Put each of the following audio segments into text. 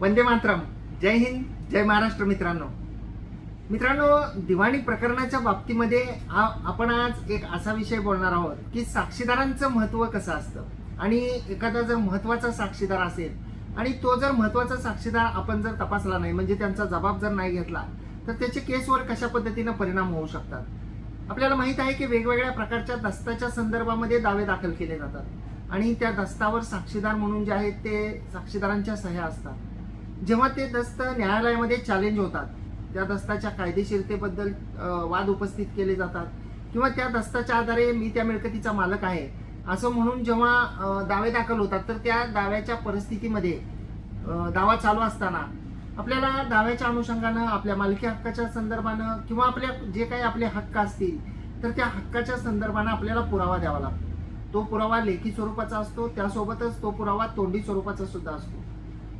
वंदे मातरम. जय हिंद जय महाराष्ट्र मित्रांनो. मित्रांनो दिवाणी प्रकरणाच्या बाबतीमध्ये आ- आपण आज एक असा विषय बोलणार आहोत की साक्षीदारांचं महत्त्व कसं असतं? आणि एखादा जर महत्त्वाचा साक्षीदार असेल आणि तो जर महत्त्वाचा साक्षीदार आपण जर तपासला नाही म्हणजे त्यांचा जबाब जर नाही घेतला तर त्याचे केसवर कशा पद्धतीनं परिणाम होऊ शकतात? आपल्याला माहीत आहे की वेगवेगळ्या प्रकारच्या दस्ताच्या संदर्भामध्ये दावे दाखल केले जातात. आणि त्या दस्तावर साक्षीदार म्हणून जे आहेत ते साक्षीदारांच्या सह्या असतात. जेव्हा ते दस्त न्यायालयामध्ये चॅलेंज होतात त्या दस्ताच्या कायदेशीरतेबद्दल वाद उपस्थित केले जातात किंवा त्या दस्ताच्या आधारे मी त्या मिळकतीचा मालक आहे असं म्हणून जेव्हा दावे दाखल होतात तर त्या दाव्याच्या परिस्थितीमध्ये दावा चालू असताना आपल्याला दाव्याच्या अनुषंगानं आपल्या मालकी हक्काच्या संदर्भानं किंवा आपल्या जे काही आपले हक्क असतील तर त्या हक्काच्या संदर्भानं आपल्याला पुरावा द्यावा लागतो. तो पुरावा लेखी स्वरूपाचा असतो त्यासोबतच तो पुरावा तोंडी स्वरूपाचा सुद्धा असतो.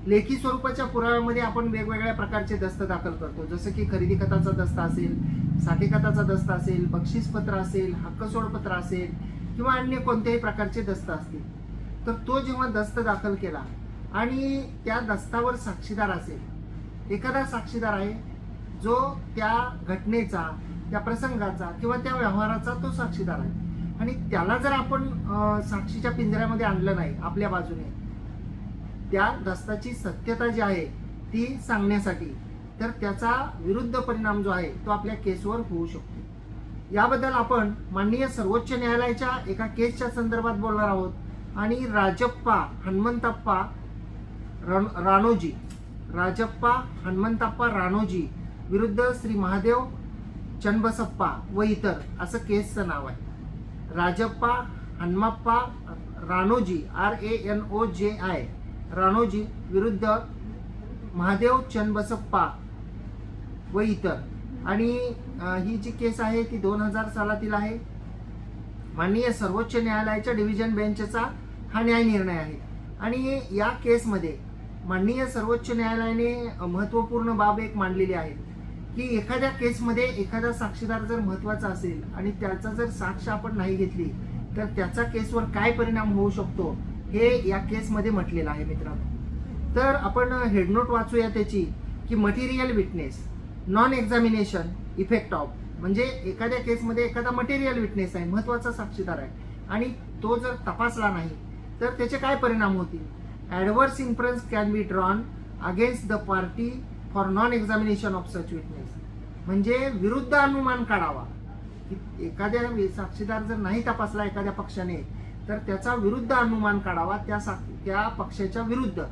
लेखी स्वरूपाच्या पुराव्यामध्ये आपण वेगवेगळ्या प्रकारचे दस्त दाखल करतो. जसं की खरेदी खताचा दस्त असेल साठी खताचा दस्त असेल बक्षीसपत्र असेल हक्क सोडपत्र असेल किंवा अन्य कोणत्याही प्रकारचे दस्त असतील. तर तो जेव्हा दस्त दाखल केला आणि त्या दस्तावर साक्षीदार असेल एखादा साक्षीदार आहे जो त्या घटनेचा त्या प्रसंगाचा किंवा त्या व्यवहाराचा तो साक्षीदार आहे. आणि त्याला जर आपण साक्षीच्या पिंजऱ्यामध्ये आणलं नाही आपल्या बाजूने त्या दस्ताची सत्यता जी आहे ती सांगण्यासाठी तर त्याचा विरुद्ध परिणाम जो आहे तो आपल्या केसवर होऊ शकतो. याबद्दल आपण माननीय सर्वोच्च न्यायालयाच्या एका केसच्या संदर्भात बोलणार आहोत आणि राजप्पा हनुमंतप्पा रण- राणोजी राजप्पा हनुमंतप्पा राणोजी विरुद्ध श्री महादेव चन्बसप्पा व इतर असं केसचं नाव आहे. Rajappa Hanumappa Ranoji R A N O J I Ranoji विरुद्ध महादेव चन्नबसप्पा व इतर. आणि ही जी केस आहे ती दोन हजार सालातील आहे. माननीय सर्वोच्च न्यायालयाच्या डिव्हिजन बेंचचा हा न्याय निर्णय आहे. आणि या केसमध्ये माननीय सर्वोच्च न्यायालयाने महत्त्वपूर्ण बाब एक मांडलेली आहे की एखाद्या केसमध्ये एखादा साक्षीदार जर महत्त्वाचा असेल आणि त्याचा जर साक्ष आपण नाही घेतली तर त्याचा केसवर काय परिणाम होऊ शकतो? हे या केसमध्ये म्हटलेलं आहे मित्रांनो. तर आपण हेडनोट वाचूया त्याची की material witness non examination effect of म्हणजे एखाद्या केसमध्ये एखादा मटेरियल विटनेस आहे महत्त्वाचा साक्षीदार आहे. आणि तो जर तपासला नाही तर त्याचे काय परिणाम होतील? Adverse influence can be drawn against the party for non examination of such witness म्हणजे विरुद्ध अनुमान काढावा. की एखाद्या साक्षीदार जर नाही तपासला एखाद्या पक्षाने तर त्याचा विरुद्ध अनुमान काढावा त्या सा त्या पक्षाच्या विरुद्ध.